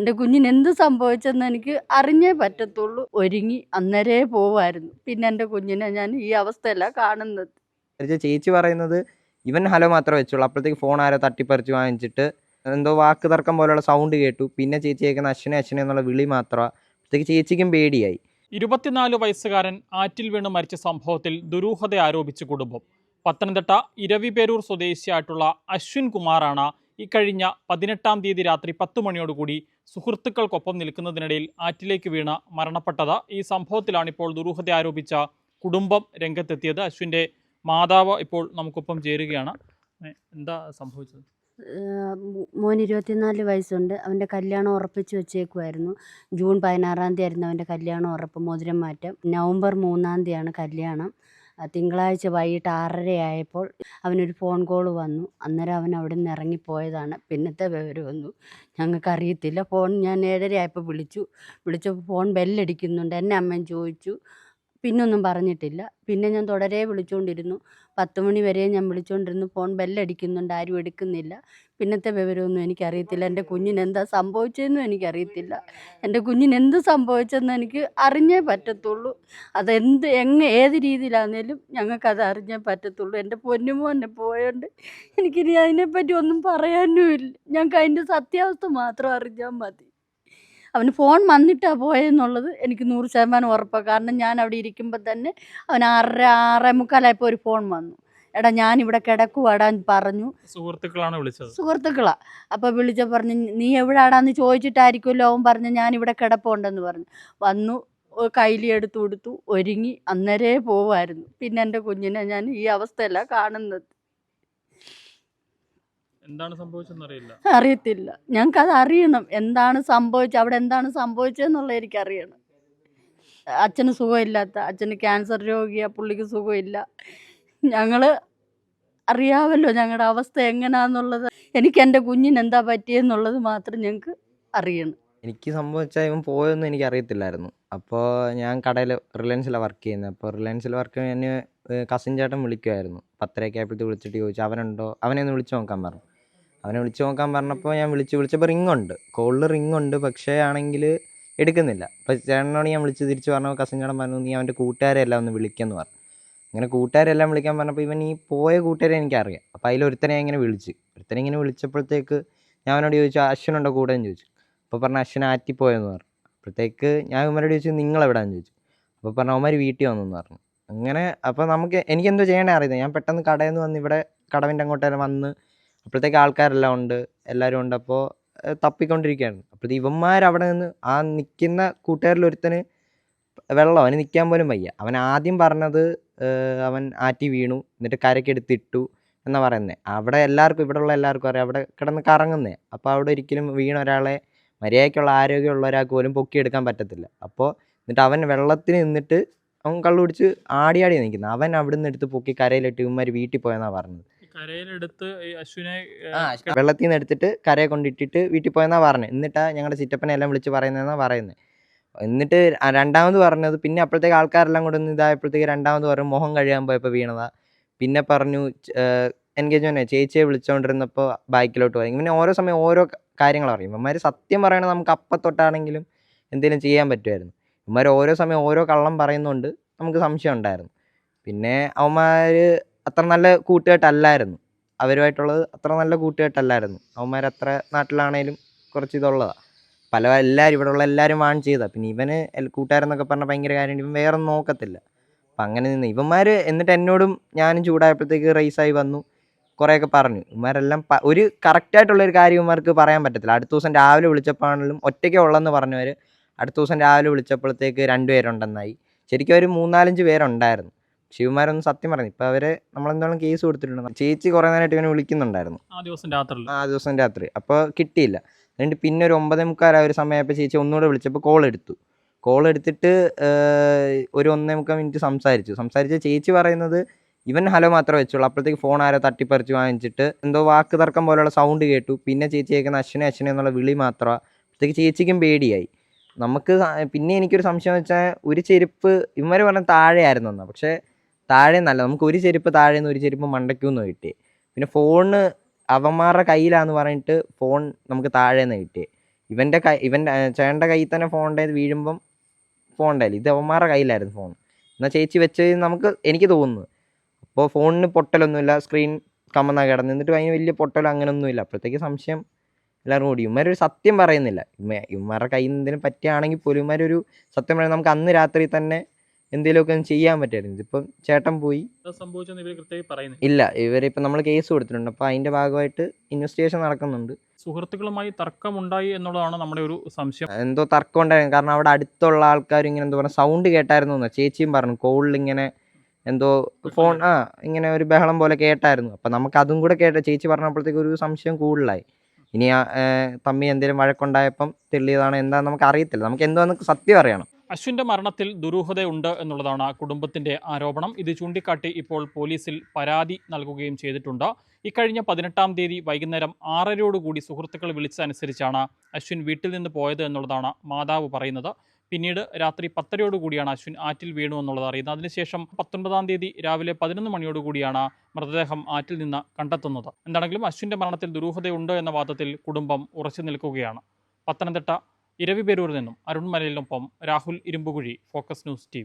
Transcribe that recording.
എന്റെ കുഞ്ഞിന് എന്ത് സംഭവിച്ചെന്ന് എനിക്ക് അറിഞ്ഞേ പറ്റത്തുള്ളൂ. ഒരുങ്ങി അന്നേരേ പോവായിരുന്നു. പിന്നെ എന്റെ കുഞ്ഞിനെ ഞാൻ ഈ അവസ്ഥയല്ല കാണുന്നത്. ചേച്ചി പറയുന്നത് ഇവൻ ഹലോ മാത്രമേ വെച്ചുള്ളൂ. അപ്പോഴത്തേക്ക് ഫോൺ ആരോ തട്ടിപ്പറിച്ച് വാങ്ങിച്ചിട്ട് എന്തോ വാക്ക് തർക്കം പോലെയുള്ള സൗണ്ട് കേട്ടു. പിന്നെ ചേച്ചി കേൾക്കുന്ന അശ്വനെ അശ്വനെ എന്നുള്ള വിളി മാത്രമാണ് അപ്പോഴത്തേക്ക് ചേച്ചിക്കും പേടിയായി. ഇരുപത്തിനാല് വയസ്സുകാരൻ ആറ്റിൽ വീണ് മരിച്ച സംഭവത്തിൽ ദുരൂഹത ആരോപിച്ച് കുടുംബം. പത്തനംതിട്ട ഇരവിപേരൂർ സ്വദേശിയായിട്ടുള്ള അശ്വിൻ കുമാറാണ് ഇക്കഴിഞ്ഞ പതിനെട്ടാം തീയതി രാത്രി പത്ത് മണിയോടുകൂടി സുഹൃത്തുക്കൾക്കൊപ്പം നിൽക്കുന്നതിനിടയിൽ ആറ്റിലേക്ക് വീണ മരണപ്പെട്ടത്. ഈ സംഭവത്തിലാണിപ്പോൾ ദുരൂഹത ആരോപിച്ച കുടുംബം രംഗത്തെത്തിയത്. അശ്വിന്റെ മാതാവ് ഇപ്പോൾ നമുക്കൊപ്പം ചേരുകയാണ്. എന്താ സംഭവിച്ചത്? മോൻ ഇരുപത്തിനാല് വയസ്സുണ്ട്. അവന്റെ കല്യാണം ഉറപ്പിച്ച് വെച്ചേക്കുമായിരുന്നു ജൂൺ പതിനാറാം തീയതി ആയിരുന്നു അവന്റെ കല്യാണം ഉറപ്പ് മോതിരം മാറ്റം. നവംബർ മൂന്നാം തീയതിയാണ് കല്യാണം. തിങ്കളാഴ്ച വൈകിട്ട് ആറര ആയപ്പോൾ അവനൊരു ഫോൺ കോൾ വന്നു. അന്നേരം അവൻ അവിടെ നിന്ന് ഇറങ്ങിപ്പോയതാണ്. പിന്നത്തെ വിവരമൊന്നും ഞങ്ങൾക്കറിയത്തില്ല. ഫോൺ ഞാൻ ഏഴര ആയപ്പോൾ വിളിച്ചു. വിളിച്ചപ്പോൾ ഫോൺ ബെല്ലടിക്കുന്നുണ്ട് എന്നെ അമ്മയും ചോദിച്ചു. പിന്നൊന്നും പറഞ്ഞിട്ടില്ല. പിന്നെ ഞാൻ തുടരെ വിളിച്ചുകൊണ്ടിരുന്നു പത്ത് മണി വരെ ഞാൻ വിളിച്ചുകൊണ്ടിരുന്നു ഫോൺ ബെല്ലടിക്കുന്നുണ്ട്. ആരും എടുക്കുന്നില്ല. പിന്നത്തെ വിവരമൊന്നും എനിക്കറിയത്തില്ല. എന്റെ കുഞ്ഞിന് എന്താ സംഭവിച്ചതെന്നും എനിക്കറിയത്തില്ല. എന്റെ കുഞ്ഞിന് എന്ത് സംഭവിച്ചെന്ന് എനിക്ക് അറിഞ്ഞേ പറ്റത്തുള്ളൂ. അതെന്ത് എങ്ങ ഏത് രീതിയിലാണേലും ഞങ്ങൾക്കത് അറിഞ്ഞേ പറ്റത്തുള്ളൂ. എന്റെ പൊന്നുമോനെ പോയോണ്ട് എനിക്കിനി അതിനെപ്പറ്റി ഒന്നും പറയാനുമില്ല. ഞങ്ങൾക്ക് അതിന്റെ സത്യാവസ്ഥ മാത്രം അറിഞ്ഞാൽ മതി. അവന് ഫോൺ വന്നിട്ടാണ് പോയെന്നുള്ളത് എനിക്ക് നൂറ് ശതമാനം ഉറപ്പാണ് കാരണം ഞാൻ അവിടെ ഇരിക്കുമ്പോൾ തന്നെ അവൻ ആറര ആറേ മുക്കാലായപ്പോൾ ഒരു ഫോൺ വന്നു. എടാ ഞാൻ ഞാനിവിടെ കിടക്കുവാടാൻ പറഞ്ഞു. സുഹൃത്തുക്കളാണ് വിളിച്ചത്. സുഹൃത്തുക്കളാ. അപ്പോൾ വിളിച്ച പറഞ്ഞു നീ എവിടാടാന്ന് ചോദിച്ചിട്ടായിരിക്കുമല്ലോ? അവൻ പറഞ്ഞു ഞാൻ ഇവിടെ കിടപ്പുണ്ടെന്ന് പറഞ്ഞു. വന്നു കയ്യിൽ കൈലി എടുത്തു കൊടുത്തു ഒരുങ്ങി അന്നേരേ പോവായിരുന്നു. പിന്നെ എന്റെ കുഞ്ഞിനെ ഞാൻ ഈ അവസ്ഥയല്ല കാണുന്നത്. എന്താണ് സംഭവിച്ചെന്നറിയില്ല അറിയത്തില്ല. ഞങ്ങൾക്ക് അത് അറിയണം. എന്താണ് സംഭവിച്ചത് അവിടെ എന്താണ് സംഭവിച്ചതെന്നുള്ള എനിക്ക് അറിയണം അച്ഛന് സുഖമില്ലാത്ത അച്ഛന് ക്യാൻസർ രോഗിയാ പുള്ളിക്ക് സുഖമില്ല. ഞങ്ങൾ അറിയാമല്ലോ ഞങ്ങളുടെ അവസ്ഥ എങ്ങനെയാന്നുള്ളത് എനിക്ക് എന്റെ കുഞ്ഞിന് എന്താ പറ്റിയെന്നുള്ളത് മാത്രം ഞങ്ങൾക്ക് അറിയണം. എനിക്ക് സംഭവിച്ച ഇവൻ പോയൊന്നും എനിക്ക് അറിയത്തില്ലായിരുന്നു അപ്പോൾ ഞാൻ കടയിൽ റിലയൻസിലാണ് വർക്ക് ചെയ്യുന്നത് അപ്പോൾ റിലയൻസിൽ വർക്ക് ചെയ്യാൻ എന്നെ കസിൻ ചേട്ടൻ വിളിക്കുമായിരുന്നു പത്തരയൊക്കെ ആയപ്പോഴത്തേക്ക് വിളിച്ചിട്ട് ചോദിച്ചു അവനുണ്ടോ? അവനെ ഒന്ന് വിളിച്ച് നോക്കാൻ പറഞ്ഞു. അവനെ വിളിച്ചു നോക്കാൻ പറഞ്ഞപ്പോൾ ഞാൻ വിളിച്ച് വിളിച്ചപ്പോൾ റിംഗ് ഉണ്ട്. കോളിൽ റിംഗ് ഉണ്ട് പക്ഷേ ആണെങ്കിൽ എടുക്കുന്നില്ല. അപ്പോൾ ചേട്ടനോട് ഞാൻ വിളിച്ച് തിരിച്ച് പറഞ്ഞു കസിൻ ചേട്ടൻ പറഞ്ഞു നീ അവന്റെ കൂട്ടുകാരെല്ലാം ഒന്ന് വിളിക്കുമെന്ന് പറഞ്ഞു. അങ്ങനെ കൂട്ടുകാരെല്ലാം വിളിക്കാൻ പറഞ്ഞപ്പോൾ ഇവൻ ഈ പോയ കൂട്ടുകാരെ എനിക്കറിയാം. അപ്പോൾ അതിലൊരുത്തനെ ഇങ്ങനെ വിളിച്ച്. ഒരുത്തനെ ഇങ്ങനെ വിളിച്ചപ്പോഴത്തേക്ക് ഞാൻ അവനോട് ചോദിച്ചു അശ്വനുണ്ടോ കൂടെ? എന്ന് ചോദിച്ചു. അപ്പോൾ പറഞ്ഞു അശ്വൻ ആറ്റിപ്പോയെന്ന് പറഞ്ഞു. അപ്പോഴത്തേക്ക് ഞാൻ ഇവന്മാരോട് ചോദിച്ചു നിങ്ങൾ എവിടെയാണെന്ന് ചോദിച്ചു. അപ്പോൾ പറഞ്ഞു അവന്മാർ വീട്ടിൽ വന്നെന്ന് പറഞ്ഞു. അങ്ങനെ അപ്പോൾ നമുക്ക് എനിക്കെന്തോ ചെയ്യണേ അറിയുന്നത് ഞാൻ പെട്ടെന്ന് കടയിൽ നിന്ന് വന്ന് ഇവിടെ കടവിന്റെ അങ്ങോട്ടേ വന്ന് അപ്പോഴത്തേക്ക് ആൾക്കാരെല്ലാം ഉണ്ട് എല്ലാവരും ഉണ്ട്. അപ്പോൾ തപ്പിക്കൊണ്ടിരിക്കുകയാണ്. അപ്പോൾ ഇവന്മാർ അവിടെ നിന്ന് ആ നിൽക്കുന്ന കൂട്ടുകാരിൽ ഒരുത്തന് വെള്ളം അവന് നിൽക്കാൻ പോലും വയ്യ. അവൻ ആദ്യം പറഞ്ഞത് അവൻ ആറ്റി വീണു എന്നിട്ട് കരക്കെടുത്തിട്ടു എന്നാ പറയുന്നത് അവിടെ എല്ലാവർക്കും ഇവിടെ ഉള്ള എല്ലാവർക്കും അറിയാം അവിടെ കിടന്ന് കറങ്ങുന്നേ. അപ്പോൾ അവിടെ ഒരിക്കലും വീണ ഒരാളെ മര്യാദയ്ക്കുള്ള ആരോഗ്യമുള്ള ഒരാൾക്ക് പോലും പൊക്കിയെടുക്കാൻ പറ്റത്തില്ല. അപ്പോൾ എന്നിട്ട് അവൻ വെള്ളത്തിൽ നിന്നിട്ട് അവൻ കള്ളു പിടിച്ച് ആടിയാടി ആടി നിൽക്കുന്നത് അവൻ അവിടെ നിന്ന് എടുത്ത് പൊക്കി കരയിലിട്ട് ഇവന്മാർ വീട്ടിൽ പോയെന്നാണ് പറഞ്ഞത്. കരയിലെടുത്ത് അശ്വിനെ വെള്ളത്തിൽ നിന്ന് എടുത്തിട്ട് കരയെ കൊണ്ടിട്ടിട്ട് വീട്ടിൽ പോയെന്നാ പറഞ്ഞത് എന്നിട്ടാ ഞങ്ങളുടെ ചിറ്റപ്പനെ എല്ലാം വിളിച്ച് പറയുന്നതെന്നാ പറയുന്നത് എന്നിട്ട് രണ്ടാമത് പറഞ്ഞത് പിന്നെ അപ്പോഴത്തേക്ക് ആൾക്കാരെല്ലാം കൂടെ ഒന്ന് ഇതായപ്പോഴത്തേക്ക് രണ്ടാമത് പറഞ്ഞു മുഖം കഴിയാൻ പോയപ്പോൾ വീണതാ. പിന്നെ പറഞ്ഞു എൻഗേജ്മെന്റ് ചേച്ചിയെ വിളിച്ചുകൊണ്ടിരുന്നപ്പോൾ ബാക്കിലോട്ട് പോയി. ഇങ്ങനെ ഓരോ സമയം ഓരോ കാര്യങ്ങൾ പറയും. ഇവന്മാർ സത്യം പറയണത് നമുക്ക് അപ്പത്തൊട്ടാണെങ്കിലും എന്തെങ്കിലും ചെയ്യാൻ പറ്റുമായിരുന്നു ഇവന്മാർ ഓരോ സമയം ഓരോ കള്ളം പറയുന്നുണ്ട്. നമുക്ക് സംശയം ഉണ്ടായിരുന്നു. പിന്നെ അവന്മാർ അത്ര നല്ല കൂട്ടുകെട്ടല്ലായിരുന്നു. അവരുമായിട്ടുള്ളത് അത്ര നല്ല കൂട്ടുകെട്ടല്ലായിരുന്നു. അവന്മാർ അത്ര നാട്ടിലാണേലും കുറച്ച് ഇതുള്ളതാണ് പല എല്ലാവരും ഇവിടെ ഉള്ള എല്ലാവരും വാൺ ചെയ്താണ് പിന്നെ ഇവന് കൂട്ടുകാരെന്നൊക്കെ പറഞ്ഞാൽ ഭയങ്കര കാര്യം ഇവൻ വേറെ നോക്കത്തില്ല. അപ്പം അങ്ങനെ നിന്ന്. ഇവന്മാർ എന്നിട്ട് എന്നോടും ഞാനും ചൂടായപ്പോഴത്തേക്ക് റേസായി വന്നു. കുറേയൊക്കെ പറഞ്ഞു. ഇവന്മാരെല്ലാം ഒരു കറക്റ്റായിട്ടുള്ള ഒരു കാര്യം ഇവന്മാർക്ക് പറയാൻ പറ്റത്തില്ല. അടുത്ത ദിവസം രാവിലെ വിളിച്ചപ്പോഴാണെങ്കിലും ഒറ്റയ്ക്കേ ഉള്ളെന്ന് പറഞ്ഞവർ അടുത്ത ദിവസം രാവിലെ വിളിച്ചപ്പോഴത്തേക്ക് രണ്ടുപേരുണ്ടെന്നായി. ശരിക്കും ഒരു മൂന്നാലഞ്ച് പേരുണ്ടായിരുന്നു. പക്ഷേ ഇവന്മാരൊന്നും സത്യം പറഞ്ഞു. ഇപ്പൊ അവരെ നമ്മളെന്തോളം കേസ് കൊടുത്തിട്ടുണ്ട്. ചേച്ചി കുറെ നേരമായിട്ട് ഇവനെ വിളിക്കുന്നുണ്ടായിരുന്നു. ആ ദിവസം രാത്രി ആ ദിവസം രാത്രി. അപ്പോൾ കിട്ടിയില്ല. എന്നിട്ട് പിന്നെ ഒരു ഒമ്പതേ മുക്കാലായ ഒരു സമയമായപ്പോൾ ചേച്ചി ഒന്നുകൂടെ വിളിച്ചപ്പോൾ കോൾ എടുത്തു. കോൾ എടുത്തിട്ട് ഒരു ഒന്നേ മുക്കാൽ മിനിറ്റ് സംസാരിച്ചു. സംസാരിച്ച ചേച്ചി പറയുന്നത് ഇവൻ ഹലോ മാത്രമേ വെച്ചുള്ളൂ. അപ്പോഴത്തേക്ക് ഫോൺ ആരോ തട്ടിപ്പറിച്ച് വാങ്ങിച്ചിട്ട് എന്തോ വാക്ക് തർക്കം പോലുള്ള സൗണ്ട് കേട്ടു. പിന്നെ ചേച്ചി കേൾക്കുന്ന അശ്വനെ അശ്വനെ എന്നുള്ള വിളി മാത്രമാണ് അപ്പോഴത്തേക്ക് ചേച്ചിക്കും പേടിയായി. നമുക്ക് പിന്നെ എനിക്കൊരു സംശയം വെച്ചാൽ ഒരു ചെരുപ്പ് ഇവന്മാർ പറഞ്ഞ താഴെയായിരുന്നു എന്നാ പക്ഷേ താഴെ നല്ല നമുക്ക് ഒരു ചെരുപ്പ് താഴെ നിന്ന് ഒരു ചെരുപ്പ് മണ്ടയ്ക്കുമെന്ന് കിട്ടി പിന്നെ ഫോണ് അവന്മാരുടെ കയ്യിലാന്ന് പറഞ്ഞിട്ട് ഫോൺ നമുക്ക് താഴെ നിന്ന് കിട്ടി ഇവന്റെ കൈ ഇവന്റെ ചേട്ടന്റെ കയ്യിൽ തന്നെ ഉണ്ടായത് വീഴുമ്പം ഉണ്ടായില്ല ഇത് അവന്മാരുടെ കയ്യിലായിരുന്നു ഫോൺ. എന്നാൽ ചേച്ചി വെച്ച് നമുക്ക് എനിക്ക് തോന്നുന്നു. അപ്പോൾ ഫോണിന് പൊട്ടലൊന്നുമില്ല സ്ക്രീൻ കമ്മന്നാ കിടന്ന്. എന്നിട്ട് അതിന് വലിയ പൊട്ടലോ അങ്ങനെയൊന്നുമില്ല അപ്പോഴത്തേക്ക് സംശയം എല്ലാവരും കൂടി. ഇവന്മാരൊരു സത്യം പറയുന്നില്ല. ഇവ ഇവന്മാരുടെ കയ്യിൽ നിന്ന് എന്തെങ്കിലും പറ്റുകയാണെങ്കിൽ പോലും ഇവന്മാരൊരു സത്യം പറയുന്നത് നമുക്ക് അന്ന് രാത്രി തന്നെ എന്തെങ്കിലുമൊക്കെ ചെയ്യാൻ പറ്റായിരുന്നു. ഇതിപ്പം ചേട്ടൻ പോയി. എന്താ ഇല്ല ഇവരിപ്പം നമ്മൾ കേസ് കൊടുത്തിട്ടുണ്ട്. അപ്പോൾ അതിന്റെ ഭാഗമായിട്ട് ഇൻവെസ്റ്റിഗേഷൻ നടക്കുന്നുണ്ട്. സുഹൃത്തുക്കളുമായി തർക്കമുണ്ടായി എന്നുള്ളതാണ് നമ്മുടെ ഒരു സംശയം. എന്തോ തർക്കം ഉണ്ടായിരുന്നു. കാരണം അവിടെ അടുത്തുള്ള ആൾക്കാർ ഇങ്ങനെ എന്തോ പറഞ്ഞ സൗണ്ട് കേട്ടായിരുന്നു എന്ന്. ചേച്ചിയും പറഞ്ഞു കോളിൽ ഇങ്ങനെ എന്തോ ഫോൺ ആ ഇങ്ങനെ ഒരു ബഹളം പോലെ കേട്ടായിരുന്നു. അപ്പം നമുക്ക് അതും കൂടെ കേട്ട ചേച്ചി പറഞ്ഞപ്പോഴത്തേക്ക് ഒരു സംശയം കൂടുതലായി. ഇനി തമ്മി എന്തെങ്കിലും വഴക്കുണ്ടായപ്പം തെളിയതാണ് എന്താന്ന് നമുക്ക് അറിയത്തില്ല. നമുക്ക് എന്തോന്ന് സത്യം അറിയണം. അശ്വിന്റെ മരണത്തിൽ ദുരൂഹതയുണ്ട് എന്നുള്ളതാണ് കുടുംബത്തിന്റെ ആരോപണം. ഇത് ചൂണ്ടിക്കാട്ടി ഇപ്പോൾ പോലീസിൽ പരാതി നൽകുകയും ചെയ്തിട്ടുണ്ട്. ഇക്കഴിഞ്ഞ പതിനെട്ടാം തീയതി വൈകുന്നേരം ആറരയോടുകൂടി സുഹൃത്തുക്കൾ വിളിച്ചതനുസരിച്ചാണ് അശ്വിൻ വീട്ടിൽ നിന്ന് പോയത് എന്നുള്ളതാണ് മാതാവ് പറയുന്നത്. പിന്നീട് രാത്രി പത്തരയോടുകൂടിയാണ് അശ്വിൻ ആറ്റിൽ വീണു എന്നുള്ളത് അറിയുന്നത്. അതിനുശേഷം പത്തൊൻപതാം തീയതി രാവിലെ പതിനൊന്ന് മണിയോടുകൂടിയാണ് മൃതദേഹം ആറ്റിൽ നിന്ന് കണ്ടെത്തുന്നത്. എന്താണെങ്കിലും അശ്വിന്റെ മരണത്തിൽ ദുരൂഹതയുണ്ട് എന്ന വാദത്തിൽ കുടുംബം ഉറച്ചു നിൽക്കുകയാണ്. പത്തനംതിട്ട ഇരവിപേരൂരിൽ നിന്നും Arun മലയിലൊപ്പം Rahul Irumbukuzhi focus news T